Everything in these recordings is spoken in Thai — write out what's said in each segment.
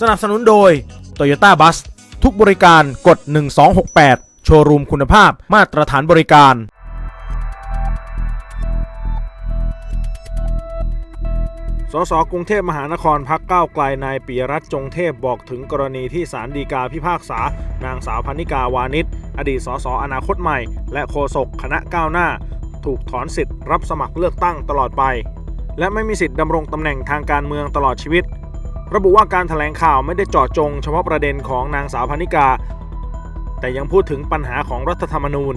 สนับสนุนโดย Toyota Bus ทุกบริการกด 1268 โชว์รูมคุณภาพมาตรฐานบริการ สสกรุงเทพมหานครพักก้าวไกลนายปียรัตน์จงเทพบอกถึงกรณีที่ศาลฎีกาพิพากษา นางสาวพันนิกาวานิชอดีตสสอนาคตใหม่ และโฆษกคณะก้าวหน้า ถูกถอนสิทธิ์รับสมัครเลือกตั้งตลอดไป และไม่มีสิทธิ์ดำรงตำแหน่งทางการเมืองตลอดชีวิต ระบุว่าการถแถลงข่าวไม่ได้เจาะจง เฉพาะประเด็นของนางสาวพันนิกา แต่ยังพูดถึงปัญหาของรัฐธรรมนูญ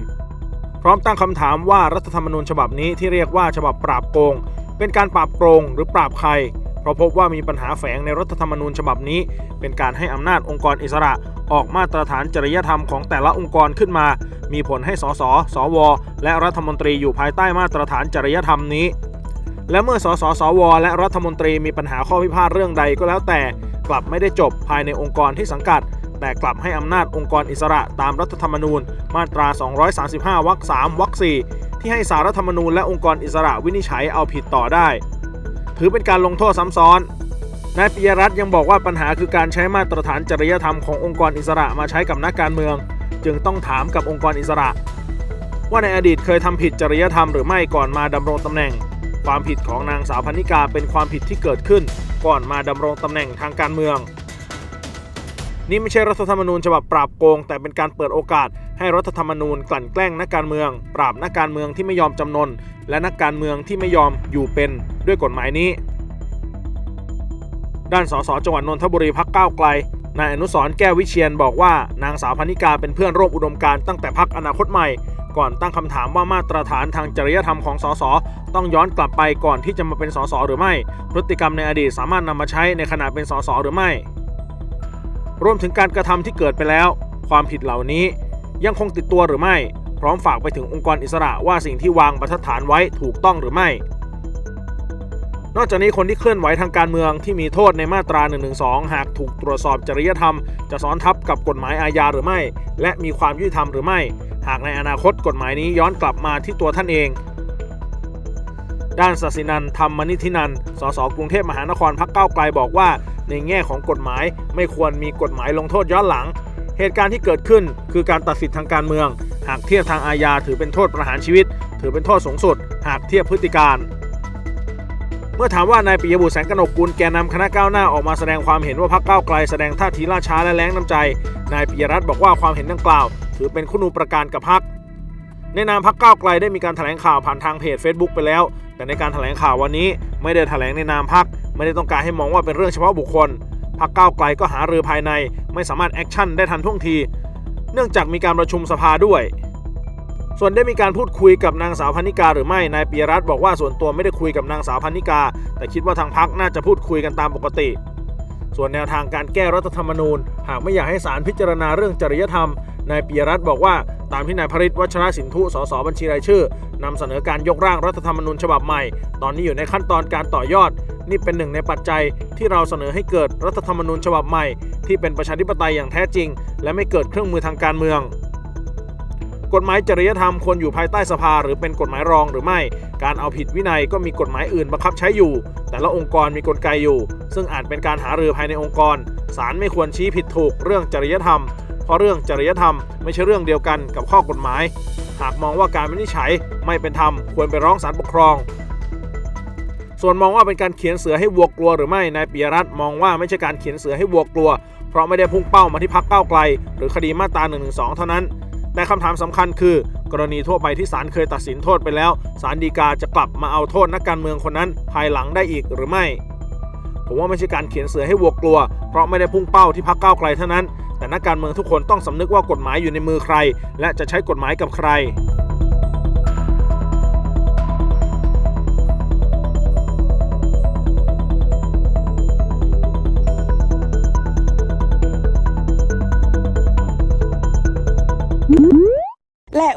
พร้อมตั้งคำถามว่ารัฐธรรมนูญฉบับนี้ที่เรียกว่าฉบับปราบโกง เป็นการปราบโกงหรือปราบใคร เพราะพบว่ามีปัญหาแฝงในรัฐธรรมนูญฉบับนี้ เป็นการให้อำนาจองค์กรอิสระออกมาตรฐานจริยธรรมของแต่ละองค์กรขึ้นมา มีผลให้สส สว และรัฐมนตรีอยู่ภายใต้มาตรฐานจริยธรรมนี้ และเมื่อสสสว และรัฐมนตรีมีปัญหาข้อพิพาทเรื่องใดก็แล้วแต่ กลับไม่ได้จบภายในองค์กรที่สังกัด แต่กลับให้อำนาจองค์กรอิสระตามรัฐธรรมนูญ มาตรา 235 วรรค 3 วรรค 4 ที่ให้สารรัฐธรรมนูญและองค์กรอิสระวินิจฉัยเอาผิดต่อได้ ถือเป็นการลงโทษซ้ำซ้อนนายปิยรัตน์ยังบอกว่าปัญหาคือการใช้มาตรฐานจริยธรรมขององค์กรอิสระมาใช้กับนักการเมือง จึงต้องถามกับองค์กรอิสระ ว่าในอดีตเคยทำผิดจริยธรรมหรือไม่ก่อนมาดำรงตำแหน่ง ความผิดของนางสาวพันิกาเป็นความผิดที่เกิดขึ้น ก่อนมาดำรงตำแหน่งทางการเมือง นี่ไม่ใช่รัฐธรรมนูญฉบับปราบโกง แต่เป็นการเปิดโอกาส ให้รัฐธรรมนูญกลั่นแกล้งนักการเมือง ปราบนักการเมืองที่ไม่ยอมจำนน และนักการเมืองที่ไม่ยอมอยู่เป็นด้วยกฎหมายนี้ ด้านสสจังหวัดนนทบุรีพักก้าวไกลนายอนุสรแก้ววิเชียนบอกว่านางสาวพนิกาเป็นเพื่อนร่วมอุดมการตั้งแต่พักอนาคตใหม่ ก่อนตั้งคำถามว่ามาตรฐานทางจริยธรรมของสสต้องย้อนกลับไปก่อนที่จะมาเป็นสสหรือไม่ พฤติกรรมในอดีตสามารถนำมาใช้ในขณะเป็นสสหรือไม่ รวมถึงการกระทำที่เกิดไปแล้ว ความผิดเหล่านี้ยังคงติดตัวหรือไม่ พร้อมฝากไปถึงองค์กรอิสระว่าสิ่งที่วางบรรทัดฐานไว้ถูกต้องหรือไม่ นอกจากนี้คนที่เคลื่อนไหวทางการเมืองที่มีโทษในมาตรา 112 หากถูกตรวจสอบจริยธรรม จะซ้อนทับกับกฎหมายอาญาหรือไม่ และมีความยุติธรรมหรือไม่ หากในอนาคตกฎหมายนี้ย้อนกลับมาที่ตัวท่านเอง ด้านศศินันธรรมนิธินัน สสกรุงเทพมหานครพักเก้าไกลบอกว่า ในแง่ของกฎหมายไม่ควรมีกฎหมายลงโทษย้อนหลัง เหตุการณ์ที่เกิดขึ้นคือการตัดสิทธิทางการเมือง หากเทียบทางอาญาถือเป็นโทษประหารชีวิต ถือเป็นโทษสูงสุด หากเทียบพฤติการ เมื่อถามว่านายปิยบุตรแสงกนกกุลแกนนำคณะก้าวหน้าออกมาแสดงความเห็นว่าพรรคก้าวไกลแสดงท่าทีล่าช้าและแรงน้ำใจ นายปิยรัตน์บอกว่าความเห็นดังกล่าว ถือเป็นคุณูปการกับพรรคในนามพรรคก้าวไกลได้มีการแถลงข่าวผ่านทางเพจ Facebook ไปแล้ว แต่ในการแถลงข่าววันนี้ ไม่ได้แถลงในนามพรรคไม่ได้ต้องการให้มองว่าเป็นเรื่องเฉพาะบุคคลพรรคก้าวไกลก็หารือภายใน ไม่สามารถแอคชั่นได้ทันท่วงที เนื่องจากมีการประชุมสภาด้วย ส่วนได้มีการพูดคุยกับนางสาวพันิกาหรือไม่ นายปียรัตน์บอกว่าส่วนตัวไม่ได้คุยกับนางสาวพันิกา แต่คิดว่าทางพักน่าจะพูดคุยกันตามปกติ ส่วนแนวทางการแก้รัฐธรรมนูญ หากไม่อยากให้ศาลพิจารณาเรื่องจริยธรรม นายปียรัตน์บอกว่าตามที่นายพริตวัชรสินธุสสบัญชีรายชื่อนำเสนอการยกร่างรัฐธรรมนูญฉบับใหม่ ตอนนี้อยู่ในขั้นตอนการต่อยอด นี่เป็นหนึ่งในปัจจัยที่เราเสนอให้เกิดรัฐธรรมนูญฉบับใหม่ ที่เป็นประชาธิปไตยอย่างแท้จริง และไม่เกิดเครื่องมือทางการเมือง กฎหมายจริยธรรมควรอยู่ภายใต้สภา หรือเป็นกฎหมายรองหรือไม่ การเอาผิดวินัยก็มีกฎหมายอื่นบังคับใช้อยู่ แต่ละองค์กรมีกลไกอยู่ ซึ่งอาจเป็นการหารือภายในองค์กรศาลไม่ควรชี้ผิดถูกเรื่องจริยธรรม เพราะเรื่องจริยธรรมไม่ใช่เรื่องเดียวกันกับข้อกฎหมาย หากมองว่าการวินิจฉัยไม่เป็นธรรมควรไปร้องศาลปกครองส่วนมองว่าเป็นการเขียนเสือให้วัวกลัวหรือไม่ นายปิยรัตน์มองว่าไม่ใช่การเขียนเสือให้วัวกลัว เพราะไม่ได้พุ่งเป้ามาที่พักเก้าไกล หรือคดีมาตรา1นึเท่านั้น แต่คำถามสำคัญคือ กรณีทั่วไปที่ศาลเคยตัดสินโทษไปแล้วศาลฎีกาจะกลับมาเอาโทษนักการเมืองคนนั้น ภายหลังได้อีกหรือไม่ ผมว่าไม่ใช่การเขียนเสือให้วัวกลัว เพราะไม่ได้พุ่งเป้าที่พักก้าไกลเท่านั้น แต่นักการเมืองทุกคนต้องสำนึกว่ากฎหมายอยู่ในมือใคร และจะใช้กฎหมายกับใคร